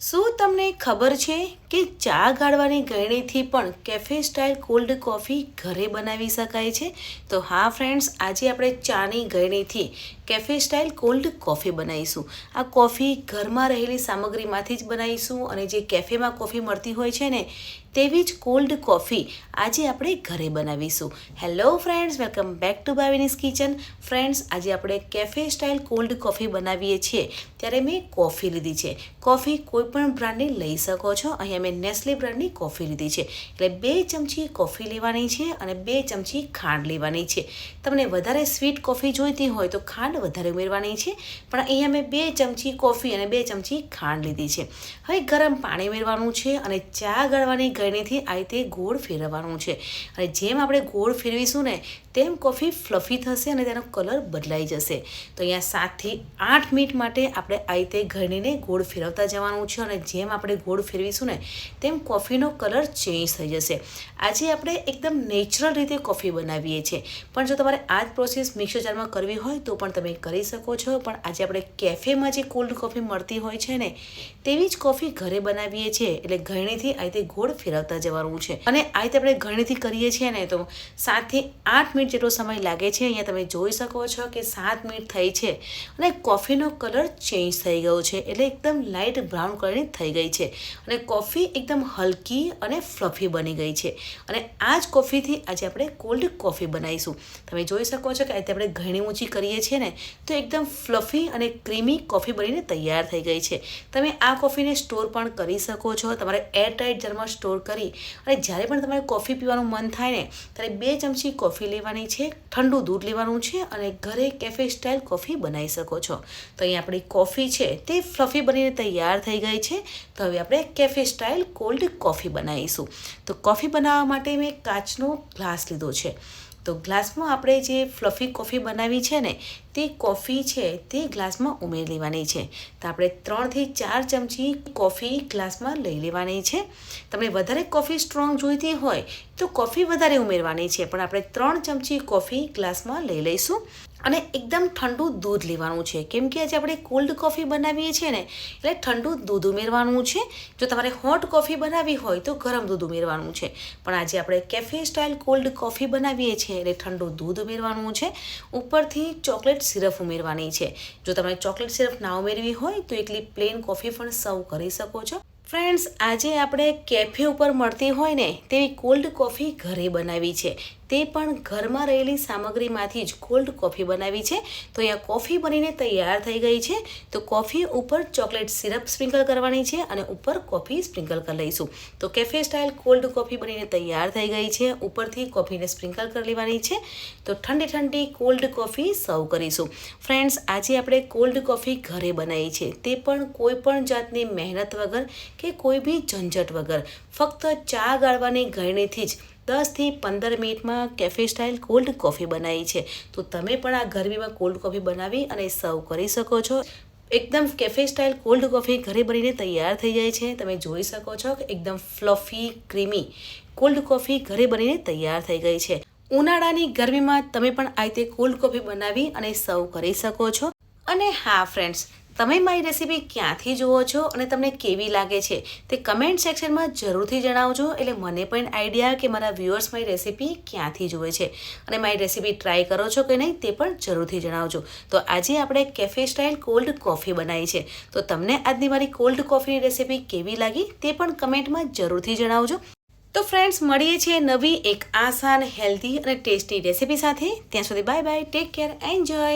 શું તમને ખબર છે કે ચા ગાળવાની ગળણીથી પણ કેફે સ્ટાઇલ કોલ્ડ કોફી ઘરે બનાવી શકાય છે? તો હા ફ્રેન્ડ્સ આજે આપણે ચાની ગળણીથી કેફે સ્ટાઇલ કોલ્ડ કોફી બનાવીશું. આ કોફી ઘરમાં રહેલી સામગ્રીમાંથી જ બનાવીશું અને જે કેફેમાં કોફી મળતી હોય છે ને, તેવી જ કોલ્ડ કોફી આજે આપણે ઘરે બનાવીશું. Hello friends welcome back to Bhavini's kitchen friends આજે આપણે કેફે સ્ટાઇલ કોલ્ડ કોફી બનાવીએ છીએ. ત્યારે મેં કોફી લીધી છે. કોફી કોઈ પણ બ્રાન્ડની લઈ શકો છો. અહીંયા મેં નેસ્લે બ્રાન્ડની કોફી લીધી છે. એટલે બે ચમચી કોફી લેવાની છે અને બે ચમચી ખાંડ લેવાની છે. તમને વધારે સ્વીટ કોફી જોઈતી હોય તો ખાંડ વધારે ઉમેરવાની છે. પણ અહીંયા મેં બે ચમચી કોફી અને બે ચમચી ખાંડ લીધી છે. હવે ગરમ પાણી ઉમેરવાનું છે અને ચા ગળવાની ગળણીથી આ રીતે ગોળ ફેરવવાનું છે. અને જેમ આપણે ગોળ ફેરવીશું ને તેમ કોફી ફ્લફી થશે અને તેનો કલર બદલાઈ જશે. તો અહીંયા સાતથી આઠ મિનિટ માટે આપણે આ રીતે ગળણીને ગોળ ફેરવતા જવાનું છે. અને જેમ આપણે ગોળ ફેરવીશું ને તેમ કોફીનો કલર ચેન્જ થઈ જશે. આજે આપણે એકદમ નેચરલ રીતે કોફી બનાવીએ છીએ. પણ જો તમારે આ જ પ્રોસેસ મિક્સર જારમાં કરવી હોય તો પણ તમે કરી શકો છો. પણ આજે આપણે કેફેમાં જે કોલ્ડ કોફી મળતી હોય છે ને, તેવી જ કોફી ઘરે બનાવીએ છીએ. એટલે ઘણીથી આ રીતે ગોળ ફેરવતા જવાનું છે. અને આ રીતે આપણે ઘણીથી કરીએ છીએ ને, તો સાતથી આઠ મિનિટ જેટલો સમય લાગે છે. અહીંયા તમે જોઈ શકો છો કે સાત મિનિટ થઈ છે. અને કોફીનો કલર ચેન્જ થઈ ગયો છે. એટલે એકદમ લાઇટ બ્રાઉન કલરની થઈ ગઈ છે. અને કોફી એકદમ હલકી અને ફ્લફી બની ગઈ છે. અને આ જ કોફીથી આજે આપણે કોલ્ડ કોફી બનાવીશું. તમે જોઈ શકો છો કે આજે આપણે ઘણી ઊંચી કરીએ છીએ ને, તો એકદમ ફ્લફી અને ક્રીમી કોફી બનીને તૈયાર થઈ ગઈ છે. તમે આ કોફીને સ્ટોર પણ કરી શકો છો. તમારે એરટાઇટ જારમાં સ્ટોર કરી અને જ્યારે પણ તમારે કોફી પીવાનું મન થાય ને, ત્યારે બે ચમચી કોફી લેવાની છે, ઠંડુ દૂધ લેવાનું છે અને ઘરે કેફે સ્ટાઇલ કોફી બનાવી શકો છો. તો અહીં આપણી કોફી છે, તે ફ્લફી બનીને તૈયાર થઈ ગઈ છે. તો હવે આપણે કેફે સ્ટાઇલ કોલ્ડ કોફી બનાવીશું. તો કોફી બનાવવા માટે મેં કાચનો ગ્લાસ લીધો છે. તો ગ્લાસમાં આપણે જે ફ્લફી કોફી બનાવી છે ને, તે કોફી છે તે ગ્લાસમાં ઉમેરી લેવાની છે. તો આપણે ત્રણથી ચાર ચમચી કોફી ગ્લાસમાં લઈ લેવાની છે. તમને વધારે કોફી સ્ટ્રોંગ જોઈતી હોય તો કોફી વધારે ઉમેરવાની છે. પણ આપણે ત્રણ ચમચી કોફી ગ્લાસમાં લઈ લઈશું. અને એકદમ ઠંડુ દૂધ લેવાનું છે. કેમ કે આજે આપણે કોલ્ડ કોફી બનાવીએ છીએ ને, એટલે ઠંડુ દૂધ ઉમેરવાનું છે. જો તમારે હોટ કોફી બનાવવી હોય તો ગરમ દૂધ ઉમેરવાનું છે. પણ આજે આપણે કેફે સ્ટાઇલ કોલ્ડ કોફી બનાવીએ છીએ એટલે ઠંડુ દૂધ ઉમેરવાનું છે. ઉપરથી ચોકલેટ સિરપ ઉમેરવાની છે. જો તમારે ચોકલેટ સિરપ ના ઉમેરવી હોય તો એકલી પ્લેન કોફી પણ સર્વ કરી શકો છો. ફ્રેન્ડ્સ આજે આપણે કેફે ઉપર મળતી હોય ને, તેવી કોલ્ડ કોફી ઘરે બનાવી છે. તે પણ ઘરમાં રહેલી સામગ્રીમાંથી જ કોલ્ડ કોફી બનાવી છે. તો અહીંયા કોફી બનીને તૈયાર થઈ ગઈ છે. તો કોફી ઉપર ચોકલેટ સિરપ સ્પ્રિંકલ કરવાની છે અને ઉપર કોફી સ્પ્રિંકલ કરી લઈશું. તો કેફે સ્ટાઇલ કોલ્ડ કોફી બનીને તૈયાર થઈ ગઈ છે. ઉપરથી કોફીને સ્પ્રિંકલ કરી લેવાની છે. તો ઠંડી ઠંડી કોલ્ડ કોફી સર્વ કરીશું. ફ્રેન્ડ્સ, આજે આપણે કોલ્ડ કોફી ઘરે બનાવી છે. તે પણ કોઈ પણ જાતની મહેનત વગર કે કોઈ બી ઝંઝટ વગર. ફક્ત ચા ગાળવાની ગરણીથી જ દસથી પંદર મિનિટમાં કેફે સ્ટાઇલ કોલ્ડ કોફી બનાવી છે. તો તમે પણ આ ગરમીમાં કોલ્ડ કોફી બનાવી અને સર્વ કરી શકો છો. એકદમ કેફે સ્ટાઇલ કોલ્ડ કોફી ઘરે બનીને તૈયાર થઈ જાય છે. તમે જોઈ શકો છો કે એકદમ ફ્લફી ક્રીમી કોલ્ડ કોફી ઘરે બનીને તૈયાર થઈ ગઈ છે. ઉનાળાની ગરમીમાં તમે પણ આ રીતે કોલ્ડ કોફી બનાવી અને સર્વ કરી શકો છો. અને હા ફ્રેન્ડ્સ તમે મારી રેસીપી ક્યાંથી જુઓ છો અને તમને કેવી લાગે છે, તે કમેન્ટ સેક્શનમાં જરૂરથી જણાવજો. એટલે મને પણ આઈડિયા કે મારા વ્યુઅર્સ મારી રેસીપી ક્યાંથી જુએ છે. અને મારી રેસીપી ટ્રાય કરો છો કે નહીં, તે પણ જરૂરથી જણાવજો. તો આજે આપણે કેફે સ્ટાઇલ કોલ્ડ કોફી બનાવી છે. તો તમને આજની મારી કોલ્ડ કોફીની રેસીપી કેવી લાગી, તે પણ કમેન્ટમાં જરૂરથી જણાવજો. તો ફ્રેન્ડ્સ મળીએ છીએ નવી એક આસાન હેલ્ધી અને ટેસ્ટી રેસીપી સાથે. ત્યાં સુધી bye bye take care enjoy